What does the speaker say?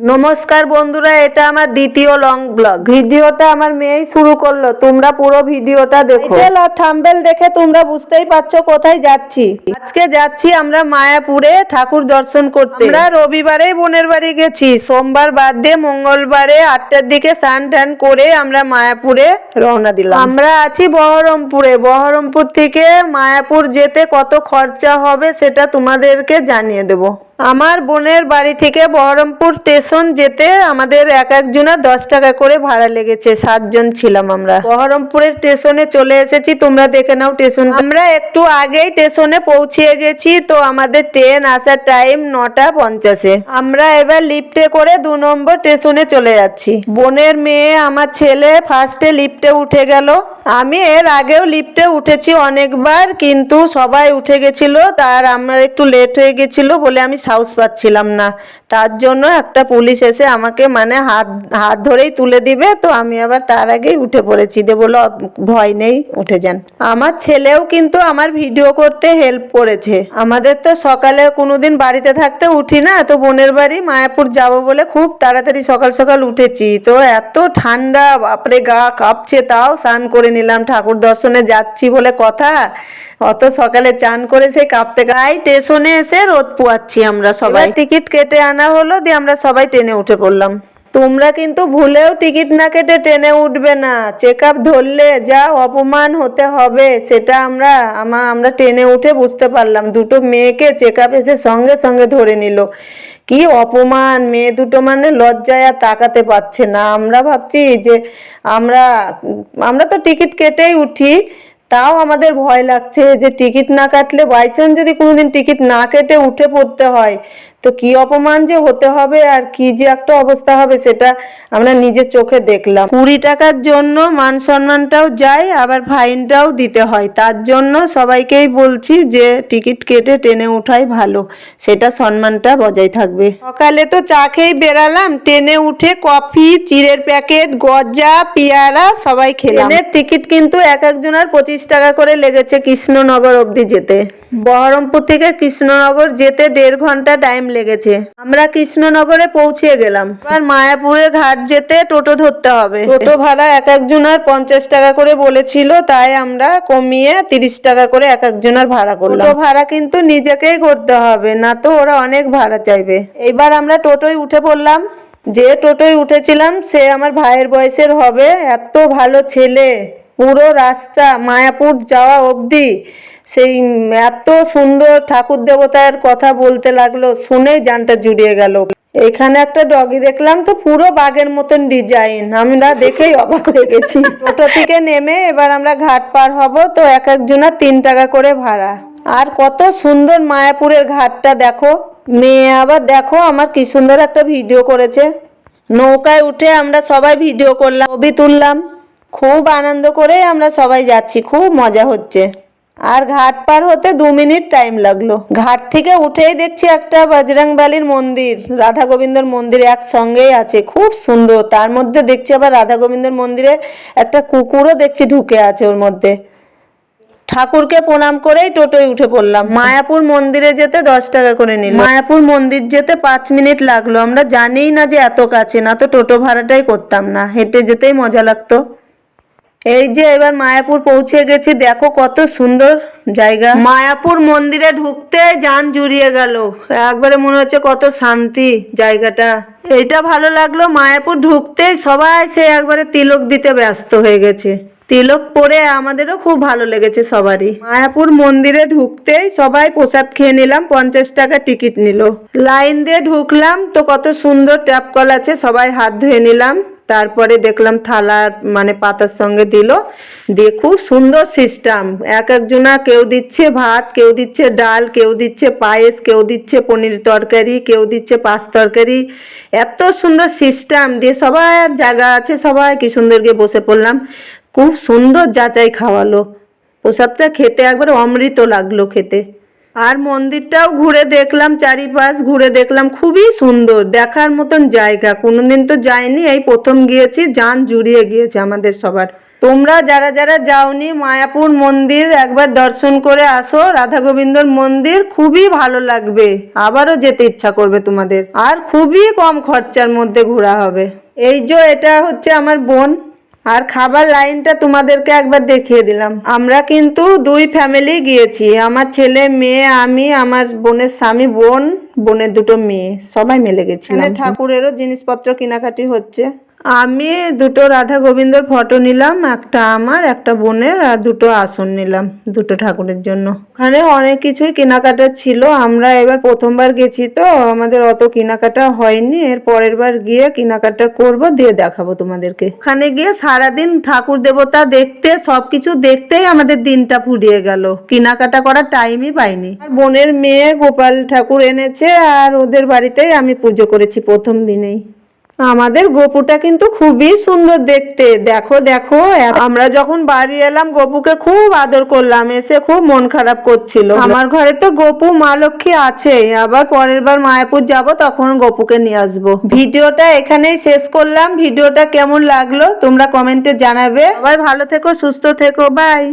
নমস্কার বন্ধুরা এটা আমার দ্বিতীয় লং ব্লগ ভিডিওটা আমার মেয়েই শুরু করল তোমরা পুরো ভিডিওটা দেখো। টাইটেল আর থাম্বেল দেখে তোমরা বুঝতেই পারছ কোথায় যাচ্ছি। আজকে যাচ্ছি আমরা মায়াপুরে ঠাকুর দর্শন করতে। আমরা রবিবারে বোনের বাড়ি গেছি সোমবার বাদ দিয়ে মঙ্গলবারে আটটার দিকে স্নান টান করে আমরা মায়াপুরে রওনা দিলাম। আমরা আছি বহরমপুরে। বহরমপুর থেকে মায়াপুর যেতে কত খরচা হবে সেটা তোমাদেরকে জানিয়ে দেবো। আমার বোনের বাড়ি থেকে বহরমপুর স্টেশন যেতে আমাদের এক একজনের দশ টাকা করে ভাড়া লেগেছে, সাতজন ছিলাম আমরা। বহরমপুরের স্টেশনে চলে এসেছি, তোমরা দেখে নাও স্টেশন। আমরা একটু আগেই স্টেশনে পৌঁছে গেছি, তো আমাদের ট্রেন আসার টাইম নটা পঞ্চাশে। আমরা এবার লিফটে করে দু নম্বর স্টেশনে চলে যাচ্ছি। বোনের মেয়ে, আমার ছেলে ফার্স্টে লিফটে উঠে গেল। আমি এর আগেও লিফটে উঠেছি অনেকবার, কিন্তু সবাই উঠে গেছিল, তার আমার একটু লেট হয়ে গেছিল বলে আমি সাহস পাচ্ছিলাম না। তার জন্য একটা পুলিশ এসে আমাকে মানে হাত হাত ধরেই তুলে দিবে। তো আমি আবার তার আগেই উঠে পড়েছি। দিয়ে বলল ভয় নেই, উঠে যান। আমার ছেলেও কিন্তু আমার ভিডিও করতে হেল্প করেছে। আমাদের তো সকালে কোনোদিন বাড়িতে থাকতে উঠি না। তো বোনের বাড়ি মায়াপুর যাব বলে খুব তাড়াতাড়ি সকাল সকাল উঠেছি। তো এত ঠান্ডা, বাপরে গা কাঁপছে তাও। স্নান করে নিলাম, ঠাকুর দর্শনে যাচ্ছি বলে কথা। অত সকালে চান করে সেই কাঁপতে গাই স্টেশনে এসে রোদ পোয়াচ্ছি আমরা সবাই। টিকিট কেটে আনা হলো দিয়ে আমরা সবাই ট্রেনে উঠে পড়লাম। তোমরা কিন্তু ভুলেও টিকিট না কেটে ট্রেনে উঠবে না। চেক আপ ধরলে যা অপমান হতে হবে সেটা আমরা আমা আমরা ট্রেনে উঠে বুঝতে পারলাম। দুটো মেয়েকে চেক আপ এসে সঙ্গে সঙ্গে ধরে নিল। কি অপমান! মেয়ে দুটো মানে লজ্জায় আর তাকাতে পারছে না। আমরা ভাবছি যে আমরা আমরা তো টিকিট কেটেই উঠি। তাও আমাদের ভয় লাগছে যে টিকিট না কাটলে বাই চান্স যদি কোনোদিন টিকিট না কেটে উঠে পড়তে হয়। তো কি অপমান যে হতে হবে আর কি যে একটা অবস্থা হবে সেটা আমরা নিজের চোখে দেখলাম। কুড়ি টাকার জন্য মান সম্মানটাও যায়, আবার ফাইনটাও দিতে হয়। তার জন্য সবাইকেই বলছি যে টিকিট কেটে ট্রেনে ওঠাই ভালো, সেটা সম্মানটা বজায় থাকবে। সকালে তো চা খেয়ে বেরালাম ট্রেনে উঠে কফি, চিড়ের প্যাকেট, গজা, পেয়ারা সবাই খেলাম। টিকিট কিন্তু এক একজনের পঁচিশ টাকা করে লেগেছে কৃষ্ণনগর অবধি যেতে। বহরমপুর থেকে কৃষ্ণনগর যেতে দেড় ঘণ্টা টাইম লেগেছে। আমরা কৃষ্ণনগরে পৌঁছে গেলাম। এবার মায়াপুরের ঘাট যেতে টোটো ধরতে হবে। টোটো ভাড়া এক একজনের পঞ্চাশ টাকা করে বলেছিল, তাই আমরা কমিয়ে তিরিশ টাকা করে এক একজনের ভাড়া করলাম। টোটো ভাড়া কিন্তু নিজেকেই করতে হবে, না তো ওরা অনেক ভাড়া চাইবে। এইবার আমরা টোটোয় উঠে পড়লাম। যে টোটোয় উঠেছিলাম, সে আমার ভাইয়ের বয়সের হবে। এত ভালো ছেলে। পুরো রাস্তা মায়াপুর যাওয়া অবধি সেই এত সুন্দর ঠাকুর দেবতার কথা বলতে লাগল শুনেই জানটা জুড়িয়ে গেল। এখানে একটা ডগি দেখলাম তো পুরো বাঘের মতন ডিজাইন আমরা দেখেই অবাক হয়ে গেছি। টোটো থেকে নেমে এবার আমরা ঘাট পার হব, তো এক একজনের তিন টাকা করে ভাড়া। আর কত সুন্দর মায়াপুরের ঘাটটা দেখো। মেয়ে আবার দেখো আমার কি সুন্দর একটা ভিডিও করেছে। নৌকায় উঠে আমরা সবাই ভিডিও করলাম, ছবি তুললাম। খুব আনন্দ করে আমরা সবাই যাচ্ছি, খুব মজা হচ্ছে। আর ঘাট পার হতে দু মিনিট টাইম লাগল। ঘাট থেকে উঠেই দেখছি একটা বজরংবালির মন্দির, রাধা গোবিন্দর মন্দির একসঙ্গেই আছে, খুব সুন্দর। তার মধ্যে দেখছি আবার রাধা গোবিন্দর মন্দিরে একটা কুকুরও দেখছি ঢুকে আছে ওর মধ্যে। ঠাকুরকে প্রণাম করেই টোটোয় উঠে পড়লাম। মায়াপুর মন্দিরে যেতে দশ টাকা করে নিল। মায়াপুর মন্দির যেতে পাঁচ মিনিট লাগল। আমরা জানিই না যে এত কাছে, না তো টোটো ভাড়াটাই করতাম না। হেঁটে যেতেই মজা লাগতো। এই যে এবার মায়াপুর পৌঁছে গেছি, দেখো কত সুন্দর জায়গা। মায়াপুর মন্দিরে ঢুকতে যান জুড়িয়ে গেল। একবারে মনে হচ্ছে কত শান্তি জায়গাটা। এটা ভালো লাগল, মায়াপুর ঢুকতেই সবাই সে একবারে তিলক দিতে ব্যস্ত হয়ে গেছে। তিলক পরে আমাদেরও খুব ভালো লেগেছে সবারই। মায়াপুর মন্দিরে ঢুকতেই সবাই প্রসাদ খেয়ে নিলাম, পঞ্চাশ টাকা টিকিট নিল। লাইন দিয়ে ঢুকলাম, তো কত সুন্দর ট্যাপ কল আছে, সবাই হাত ধুয়ে নিলাম। তারপরে দেখলাম থালার মানে পাতার সঙ্গে দিল। দিয়ে খুব সুন্দর সিস্টেম এক একজনা কেউ দিচ্ছে ভাত, কেউ দিচ্ছে ডাল, কেউ দিচ্ছে পায়েস, কেউ দিচ্ছে পনির তরকারি, কেউ দিচ্ছে পাঁচ তরকারি। এত সুন্দর সিস্টেম দিয়ে সবার জায়গা আছে, সবাই কি সুন্দর গিয়ে বসে পড়লাম। খুব সুন্দর যাচাই খাওয়ালো। প্রসাদটা খেতে একবারে অমৃত লাগল খেতে। আর মন্দিরটাও ঘুরে দেখলাম, চারিপাশ ঘুরে দেখলাম, খুবই সুন্দর, দেখার মতন জায়গা। কোনোদিন তো যাইনি, এই প্রথম গিয়েছি, যান জুড়িয়ে গিয়েছে আমাদের সবার। তোমরা যারা যারা যাওনি, মায়াপুর মন্দির একবার দর্শন করে আসো, রাধা গোবিন্দর মন্দির খুবই ভালো লাগবে, আবারও যেতে ইচ্ছা করবে তোমাদের। আর খুবই কম খরচার মধ্যে ঘোরা হবে। এই যে এটা হচ্ছে আমার বোন আর খাবার লাইনটা তোমাদেরকে একবার দেখিয়ে দিলাম। আমরা কিন্তু দুই ফ্যামিলি গিয়েছি। আমার ছেলে, মেয়ে, আমি, আমার বোনের স্বামী, বোন, বোনের দুটো মেয়ে। সবাই মিলে গেছিলাম। ঠাকুরেরও জিনিসপত্র কেনাকাটি হচ্ছে। আমি দুটো রাধা গোবিন্দর ফটো নিলাম, একটা আমার, একটা বোনের, আর দুটো আসন নিলাম দুটো ঠাকুরের জন্য। ওখানে অনেক কিছুই কেনাকাটা ছিল, আমরা এবার প্রথমবার গেছি তো, আমাদের অত কেনাকাটা হয়নি, এর পরের বার গিয়ে কেনাকাটা করব, দিয়ে দেখাবো তোমাদেরকে। ওখানে গিয়ে সারাদিন ঠাকুর দেবতা দেখতে সব কিছু দেখতেই আমাদের দিনটা ফুরিয়ে গেল। কেনাকাটা করার টাইমই পাইনি। বোনের মেয়ে গোপাল ঠাকুর এনেছে, আর ওদের বাড়িতেই আমি পুজো করেছি প্রথম দিনেই। আমাদের গপুটা কিন্তু খুবই সুন্দর দেখতে। দেখো দেখো আমরা যখন বাড়ি এলাম, গপুকে খুব আদর করলাম, এসে খুব মন খারাপ করছিল। আমার ঘরে তো গপু, মা লক্ষ্মী আছেই। আবার পরের বার মায়াপুর যাব, তখন গপুকে নিয়ে আসব। ভিডিওটা এখানেই শেষ করলাম। ভিডিওটা কেমন লাগল, তোমরা কমেন্টে জানাবে। সবাই ভালো থেকো, সুস্থ থেকো, বাই।